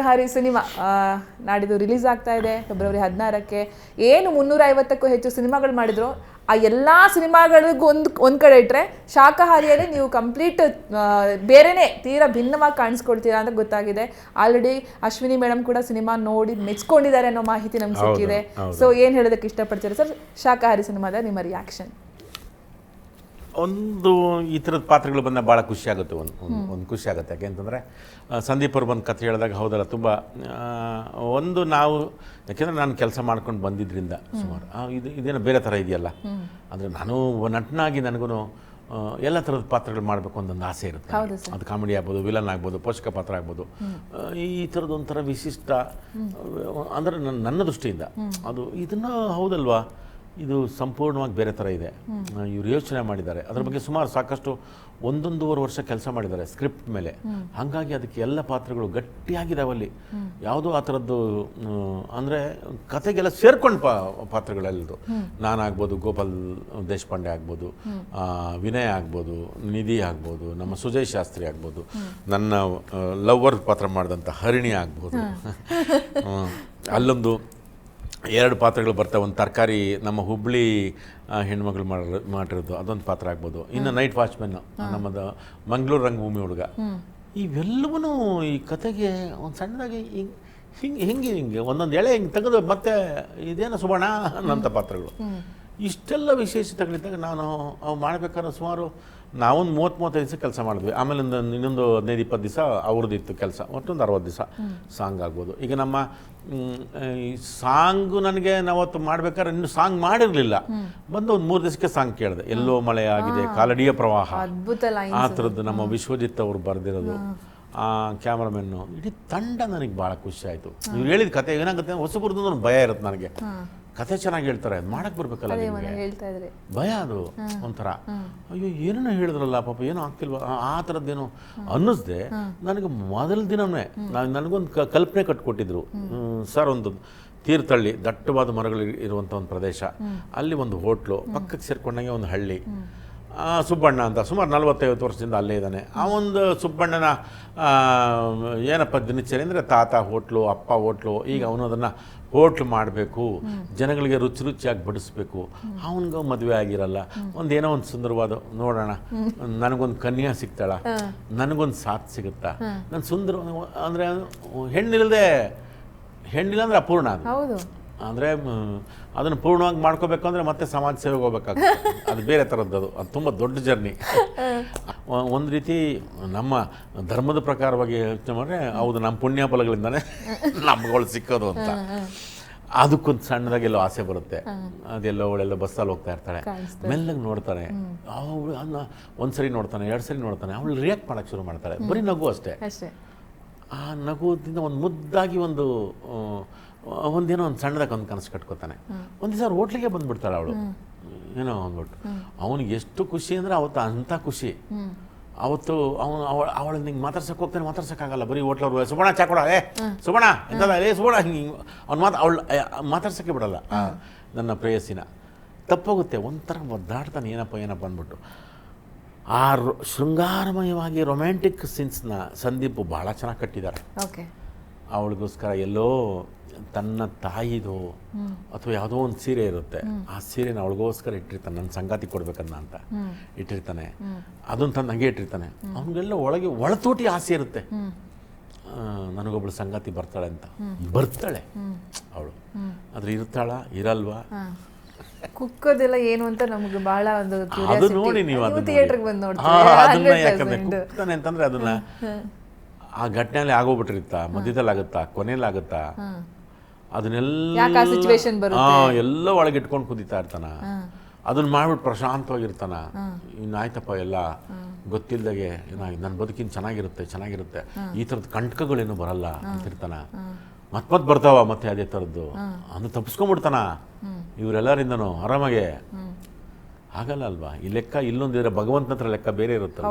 ಶಾಕಾಹಾರಿ cinema ನಾಡಿದ್ದು release ಆಗ್ತಾ ಇದೆ ಫೆಬ್ರವರಿ ಹದಿನಾರಕ್ಕೆ. ಏನು ಮುನ್ನೂರ ಐವತ್ತಕ್ಕೂ ಹೆಚ್ಚು ಸಿನಿಮಾಗಳು ಮಾಡಿದ್ರು. ಆ ಎಲ್ಲ ಸಿನಿಮಾಗಳಿಗೂ ಒಂದು ಒಂದು ಕಡೆ ಇಟ್ಟರೆ ಶಾಕಾಹಾರಿಯಲ್ಲಿ ನೀವು ಕಂಪ್ಲೀಟ್ ಬೇರೆನೆ ತೀರಾ ಭಿನ್ನವಾಗಿ ಕಾಣಿಸ್ಕೊಳ್ತೀರಾ ಅಂತ ಗೊತ್ತಾಗಿದೆ. ಆಲ್ರೆಡಿ ಅಶ್ವಿನಿ ಮೇಡಮ್ ಕೂಡ ಸಿನಿಮಾ ನೋಡಿ ಮೆಚ್ಕೊಂಡಿದ್ದಾರೆ ಅನ್ನೋ ಮಾಹಿತಿ ನಮ್ಗೆ ಸಿಕ್ಕಿದೆ. ಸೊ ಏನು ಹೇಳೋದಕ್ಕೆ ಇಷ್ಟಪಡ್ತೀರಾ ಸರ್? ಶಾಕಾಹಾರಿ ಸಿನಿಮಾದ ನಿಮ್ಮ ರಿಯಾಕ್ಷನ್ ಒಂದು ಈ ಥರದ ಪಾತ್ರಗಳು ಬಂದಾಗ ಭಾಳ ಖುಷಿ ಆಗುತ್ತೆ ಒಂದು ಒಂದು- ಖುಷಿ ಆಗುತ್ತೆ. ಯಾಕೆ ಅಂತಂದರೆ ಸಂದೀಪ್ ಅವ್ರು ಬಂದು ಕಥೆ ಹೇಳಿದಾಗ ಹೌದಲ್ಲ ತುಂಬ ಒಂದು ನಾವು ಯಾಕೆಂದರೆ ನಾನು ಕೆಲಸ ಮಾಡ್ಕೊಂಡು ಬಂದಿದ್ದರಿಂದ ಸುಮಾರು ಇದು ಇದೇನೋ ಬೇರೆ ಥರ ಇದೆಯಲ್ಲ? ಅಂದರೆ ನಾನು ನಟನಾಗಿ ನನಗೂ ಎಲ್ಲ ಥರದ ಪಾತ್ರಗಳು ಮಾಡಬೇಕು ಅನ್ನೊಂದು ಆಸೆ ಇರುತ್ತೆ. ಅದು ಕಾಮಿಡಿ ಆಗ್ಬೋದು ವಿಲನ್ ಆಗ್ಬೋದು ಪೋಷಕ ಪಾತ್ರ ಆಗ್ಬೋದು. ಈ ಥರದ ಒಂಥರ ವಿಶಿಷ್ಟ ಅಂದರೆ ನನ್ನ ನನ್ನ ದೃಷ್ಟಿಯಿಂದ ಅದು ಇದನ್ನು ಹೌದಲ್ವಾ? ಇದು ಸಂಪೂರ್ಣವಾಗಿ ಬೇರೆ ಥರ ಇದೆ. ಇವರು ಯೋಚನೆ ಮಾಡಿದ್ದಾರೆ. ಅದ್ರ ಬಗ್ಗೆ ಸುಮಾರು ಸಾಕಷ್ಟು ಒಂದೊಂದೂವರೆ ವರ್ಷ ಕೆಲಸ ಮಾಡಿದ್ದಾರೆ ಸ್ಕ್ರಿಪ್ಟ್ ಮೇಲೆ. ಹಾಗಾಗಿ ಅದಕ್ಕೆ ಎಲ್ಲ ಪಾತ್ರಗಳು ಗಟ್ಟಿಯಾಗಿದ್ದಾವೆ ಅಲ್ಲಿ ಯಾವುದೋ ಆ ಥರದ್ದು ಅಂದರೆ ಕತೆಗೆಲ್ಲ ಸೇರ್ಕೊಂಡು ಪಾ ಪಾತ್ರಗಳೆಲ್ಲದು. ನಾನಾಗ್ಬೋದು ಗೋಪಾಲ್ ದೇಶಪಾಂಡೆ ಆಗ್ಬೋದು ವಿನಯ್ ಆಗ್ಬೋದು ನಿಧಿ ಆಗ್ಬೋದು ನಮ್ಮ ಸುಜಯ್ ಶಾಸ್ತ್ರಿ ಆಗ್ಬೋದು ನನ್ನ ಲವ್ವರ್ ಪಾತ್ರ ಮಾಡಿದಂಥ ಹರಿಣಿ ಆಗ್ಬೋದು. ಅಲ್ಲೊಂದು ಎರಡು ಪಾತ್ರಗಳು ಬರ್ತವೆ. ಒಂದು ತರಕಾರಿ ನಮ್ಮ ಹುಬ್ಳಿ ಹೆಣ್ಮಗಳು ಮಾಡಿರೋ ಮಾಡಿರೋದು. ಅದೊಂದು ಪಾತ್ರ ಆಗ್ಬೋದು. ಇನ್ನು ನೈಟ್ ವಾಚ್ಮೆನ್ ನಮ್ಮದು ಮಂಗಳೂರು ರಂಗಭೂಮಿ ಹುಡುಗ. ಇವೆಲ್ಲವೂ ಈ ಕತೆಗೆ ಒಂದು ಸಣ್ಣದಾಗಿ ಹಿಂಗೆ ಹಿಂಗೆ ಹಿಂಗೆ ಹಿಂಗೆ ಒಂದೊಂದು ಎಳೆ ಹಿಂಗೆ ತೆಗೆದು ಮತ್ತೆ ಇದೇನು ಸುಬಣ ಅನ್ನೋಂಥ ಪಾತ್ರಗಳು. ಇಷ್ಟೆಲ್ಲ ವಿಶೇಷತೆಗಳಿದ್ದಾಗ ನಾನು ಅವು ಮಾಡಬೇಕಾದ್ರೆ ಸುಮಾರು ನಾವೊಂದು ಮೂವತ್ತು ಮೂವತ್ತೈದು ದಿವಸ ಕೆಲಸ ಮಾಡಿದ್ವಿ. ಆಮೇಲೆ ಒಂದು ಇನ್ನೊಂದು ಹದಿನೈದು ಇಪ್ಪತ್ತು ದಿವಸ ಅವ್ರದ್ದಿತ್ತು ಕೆಲಸ. ಒಟ್ಟೊಂದು ಅರವತ್ತು ದಿವಸ ಸಾಂಗ್ ಆಗ್ಬೋದು. ಈಗ ನಮ್ಮ ಈ ಸಾಂಗು ನನಗೆ ನಾವತ್ತು ಮಾಡ್ಬೇಕಾದ್ರೆ ಇನ್ನು ಸಾಂಗ್ ಮಾಡಿರಲಿಲ್ಲ. ಬಂದು ಒಂದು ಮೂರು ದಿವಸಕ್ಕೆ ಸಾಂಗ್ ಕೇಳಿದೆ. ಎಲ್ಲೋ ಮಳೆ ಆಗಿದೆ ಕಾಲಡಿಯ ಪ್ರವಾಹ. ಆ ಥರದ್ದು ನಮ್ಮ ವಿಶ್ವಜಿತ್ ಅವರು ಬರೆದಿರೋದು. ಆ ಕ್ಯಾಮ್ರಾಮೆನ್ನು. ಇಡೀ ತಂಡ ನನಗೆ ಭಾಳ ಖುಷಿ ಆಯಿತು. ಇವ್ರು ಹೇಳಿದ ಕತೆ ಏನಾಗುತ್ತೆ ಹೊಸಬರದ್ದು ಒಂದು ಭಯ ಇರುತ್ತೆ ನನಗೆ. ಕತೆ ಚೆನ್ನಾಗಿ ಹೇಳ್ತಾರೆ ಅದು ಮಾಡಕ್ಕೆ ಬರ್ಬೇಕಲ್ಲ ನಿಮಗೆ. ಹೇಳ್ತಾ ಇದ್ರಿ. ಭಯ ಅದು ಒಂಥರ. ಅಯ್ಯೋ ಏನೇನೋ ಹೇಳಿದ್ರಲ್ಲ ಪಾಪ ಏನೋ ಆಗ್ತಿಲ್ವ? ಆ- ಥರದ್ದೇನೋ ಅನ್ನಿಸ್ದೆ. ನನಗೆ ಮೊದಲ ದಿನವೇ ನಾನು ನನಗೊಂದು ಕ- ಕಲ್ಪನೆ ಕಟ್ಕೊಟ್ಟಿದ್ರು. ಸರ್ ಒಂದು ತೀರ್ಥಹಳ್ಳಿ ದಟ್ಟವಾದ ಮರಗಳು ಇರುವಂಥ ಒಂದು ಪ್ರದೇಶ. ಅಲ್ಲಿ ಒಂದು ಹೋಟ್ಲು ಪಕ್ಕಕ್ಕೆ ಸೇರ್ಕೊಂಡಂಗೆ ಒಂದು ಹಳ್ಳಿ. ಸುಬ್ಬಣ್ಣ ಅಂತ ಸುಮಾರು ನಲವತ್ತೈವತ್ತು ವರ್ಷದಿಂದ ಅಲ್ಲೇ ಇದ್ದಾನೆ. ಆ ಒಂದು ಸುಬ್ಬಣ್ಣನ ಏನಪ್ಪ ದಿನಚರಿ ಅಂದರೆ ತಾತ ಹೋಟ್ಲು ಅಪ್ಪ ಹೋಟ್ಲು ಈಗ ಅವನು ಅದನ್ನು ಹೋಟ್ಲು ಮಾಡಬೇಕು ಜನಗಳಿಗೆ ರುಚಿ ರುಚಿಯಾಗಿ ಬಡಿಸ್ಬೇಕು. ಅವನಿಗೆ ಮದುವೆ ಆಗಿರಲ್ಲ. ಒಂದೇನೋ ಏನೋ ಒಂದು ಸುಂದರವಾದ ನೋಡೋಣ ನನಗೊಂದು ಕನ್ಯಾ ಸಿಗ್ತಾಳ ನನಗೊಂದು ಸಾಥ್ ಸಿಗುತ್ತಾ? ನನ್ನ ಸುಂದರ ಅಂದರೆ ಹೆಣ್ಣಿಲ್ಲದೆ ಹೆಣ್ಣಿಲ್ಲ ಅಂದರೆ ಅಪೂರ್ಣ ಅದು. ಅಂದರೆ ಅದನ್ನು ಪೂರ್ಣವಾಗಿ ಮಾಡ್ಕೋಬೇಕು ಅಂದರೆ ಮತ್ತೆ ಸಮಾಜ ಸೇವೆಗೆ ಹೋಗ್ಬೇಕಾಗ್ತದೆ. ಅದು ಬೇರೆ ಥರದ್ದು ಅದು. ಅದು ತುಂಬ ದೊಡ್ಡ ಜರ್ನಿ. ಒಂದು ರೀತಿ ನಮ್ಮ ಧರ್ಮದ ಪ್ರಕಾರವಾಗಿ ಯೋಚನೆ ಮಾಡಿದ್ರೆ ಹೌದು ನಮ್ಮ ಪುಣ್ಯ ಫಲಗಳಿಂದನೇ ನಮ್ಗಳು ಸಿಕ್ಕೋದು ಅಂತ. ಅದಕ್ಕೊಂದು ಸಣ್ಣದಾಗೆಲ್ಲೋ ಆಸೆ ಬರುತ್ತೆ. ಅದೆಲ್ಲೋ ಅವಳೆಲ್ಲ ಬಸ್ಸಲ್ಲಿ ಹೋಗ್ತಾ ಇರ್ತಾಳೆ. ಮೆಲ್ಲಗೆ ನೋಡ್ತಾನೆ. ಅವಳು ಅನ್ನ ಒಂದು ಸರಿ ನೋಡ್ತಾನೆ ಎರಡು ಸರಿ ನೋಡ್ತಾನೆ. ಅವಳು ರಿಯಾಕ್ಟ್ ಮಾಡೋಕ್ಕೆ ಶುರು ಮಾಡ್ತಾಳೆ. ಬರೀ ನಗು ಅಷ್ಟೇ. ಆ ನಗುದಿಂದ ಒಂದು ಮುದ್ದಾಗಿ ಒಂದು ಒಂದೇನೋ ಒಂದು ಸಣ್ಣದಾಗ ಒಂದು ಕನಸು ಕಟ್ಕೋತಾನೆ. ಒಂದು ದಿವಸ ಹೋಟ್ಲಿಗೆ ಬಂದ್ಬಿಡ್ತಾಳೆ ಅವಳು. ಏನೋ ಅಂದ್ಬಿಟ್ಟು. ಅವನಿಗೆ ಎಷ್ಟು ಖುಷಿ ಅಂದರೆ ಅವತ್ತು ಅಂಥ ಖುಷಿ. ಅವತ್ತು ಅವನು ಅವಳು ಅವಳನ್ನ ಹಿಂಗೆ ಮಾತಾಡ್ಸಕ್ಕೆ ಹೋಗ್ತಾನೆ ಮಾತಾಡ್ಸೋಕ್ಕಾಗಲ್ಲ. ಬರೀ ಹೋಟ್ಲವ್ರು ಸುಬಣ ಚಾ ಕೊಡ ಏ ಸುಬಣ ಎಂತದ ಏ ಸುಬಣ ಹಿಂಗೆ ಅವ್ನು ಮಾತು ಅವಳು ಮಾತಾಡ್ಸೋಕ್ಕೆ ಬಿಡಲ್ಲ. ನನ್ನ ಪ್ರೇಯಸಿನ. ತಪ್ಪೋಗುತ್ತೆ ಒಂಥರ ಒದ್ದಾಡ್ತಾನೆ ಏನಪ್ಪ ಏನಪ್ಪ ಅಂದ್ಬಿಟ್ಟು. ಆ ಶೃಂಗಾರಮಯವಾಗಿ ರೊಮ್ಯಾಂಟಿಕ್ ಸೀನ್ಸ್ನ ಸಂದೀಪ್ ಭಾಳ ಚೆನ್ನಾಗಿ ಕಟ್ಟಿದ್ದಾರೆ. ಓಕೆ. ಅವಳಿಗೋಸ್ಕರ ಎಲ್ಲೋ ತನ್ನ ತಾಯಿದು ಅಥವಾ ಯಾವುದೋ ಒಂದು ಸೀರೆ ಇರುತ್ತೆ. ಆ ಸೀರೆನ ಅವಳಿಗೋಸ್ಕರ ಇಟ್ಟಿರ್ತಾನೆ. ನನ್ನ ಸಂಗಾತಿ ಕೊಡ್ಬೇಕನ್ನ ಅಂತ ಇಟ್ಟಿರ್ತಾನೆ. ಅದನ್ನು ತಂದು ಹಂಗೆ ಇಟ್ಟಿರ್ತಾನೆ. ಅವನಿಗೆಲ್ಲ ಒಳಗೆ ಒಳತೋಟಿ ಆಸೆ ಇರುತ್ತೆ. ನನಗೊಬ್ಳು ಸಂಗಾತಿ ಬರ್ತಾಳೆ ಅಂತ. ಬರ್ತಾಳೆ ಅವಳು. ಆದ್ರೆ ಇರ್ತಾಳ? ಇರಲ್ವಾ? ಕುಕ್ಕೋದೆಲ್ಲ ಏನು ಅಂತ ನಮ್ಗೆ ಬಹಳ ಒಂದು ಅದು ನೋಡಿ ನೀವು ಅದನ್ನ ಥಿಯೇಟರ್ಗೆ ಬಂದು ನೋಡಿ. ನೋಡ್ತೀವಿ ಅದನ್ನ ಯಾಕಂದ್ರೆ 100%. ಅಂತಂದ್ರೆ ಅದನ್ನ ಆ ಘಟನೆಯಲ್ಲಿ ಆಗೋಗ್ಬಿಟ್ಟಿರುತ್ತಾ? ಮಧ್ಯದಲ್ಲಿ ಆಗುತ್ತಾ? ಕೊನೆಯಲ್ಲಿ ಆಗುತ್ತಾ? ಅದನ್ನೆಲ್ಲ ಎಲ್ಲ ಒಳಗೆ ಇಟ್ಕೊಂಡು ಕುದಿತಾ ಇರ್ತಾನ. ಅದನ್ನ ಮಾಡ್ಬಿಟ್ಟು ಪ್ರಶಾಂತವಾಗಿರ್ತಾನ. ಇನ್ನಾಯ್ತಪ್ಪ ಎಲ್ಲ. ಗೊತ್ತಿಲ್ಲದಾಗೆ ಏನಾಗಿ ನನ್ನ ಬದುಕಿನ ಚೆನ್ನಾಗಿರುತ್ತೆ ಚೆನ್ನಾಗಿರುತ್ತೆ. ಈ ಥರದ ಕಂಟಕಗಳೇನು ಬರಲ್ಲ ಅಂತಿರ್ತಾನ ಮತ್ ಮತ್ ಬರ್ತಾವ ಮತ್ತೆ ಅದೇ ಥರದ್ದು ಅಂದ್ರೆ ತಪ್ಪಿಸ್ಕೊಂಡ್ಬಿಡ್ತಾನ ಇವರೆಲ್ಲರಿಂದನು ಆರಾಮಾಗೆ. ಆಗಲ್ಲ ಅಲ್ವಾ? ಈ ಲೆಕ್ಕ ಇಲ್ಲೊಂದಿದ್ರೆ ಭಗವಂತನ ಹತ್ರ ಲೆಕ್ಕ ಬೇರೆ ಇರುತ್ತಲ್ವಾ?